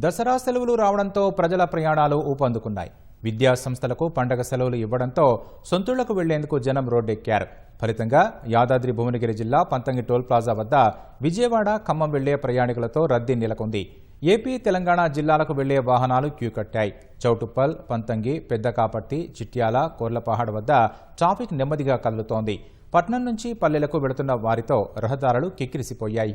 దసరా సెలవులు రావడంతో ప్రజల ప్రయాణాలు ఊపందుకున్నాయి. విద్యా సంస్థలకు పండగ సెలవులు ఇవ్వడంతో సొంతూళ్ళకు వెళ్ళేందుకు జనం రోడ్డెక్కారు. ఫలితంగా యాదాద్రి భువనగిరి జిల్లా పంతంగి టోల్ ప్లాజా వద్ద విజయవాడ ఖమ్మం వెళ్ళే ప్రయాణికులతో రద్దీ నెలకొంది. ఏపీ తెలంగాణ జిల్లాలకు వెళ్ళే వాహనాలు క్యూ కట్టాయి. చౌటుప్పల్ పంతంగి పెద్దకాపర్తి చిట్యాల కోర్లపహాడ్ వద్ద ట్రాఫిక్ నెమ్మదిగా కదులుతోంది. పట్నం నుంచి పల్లెలకు వెళుతున్న వారితో రహదారులు కిక్కిరిసిపోయాయి.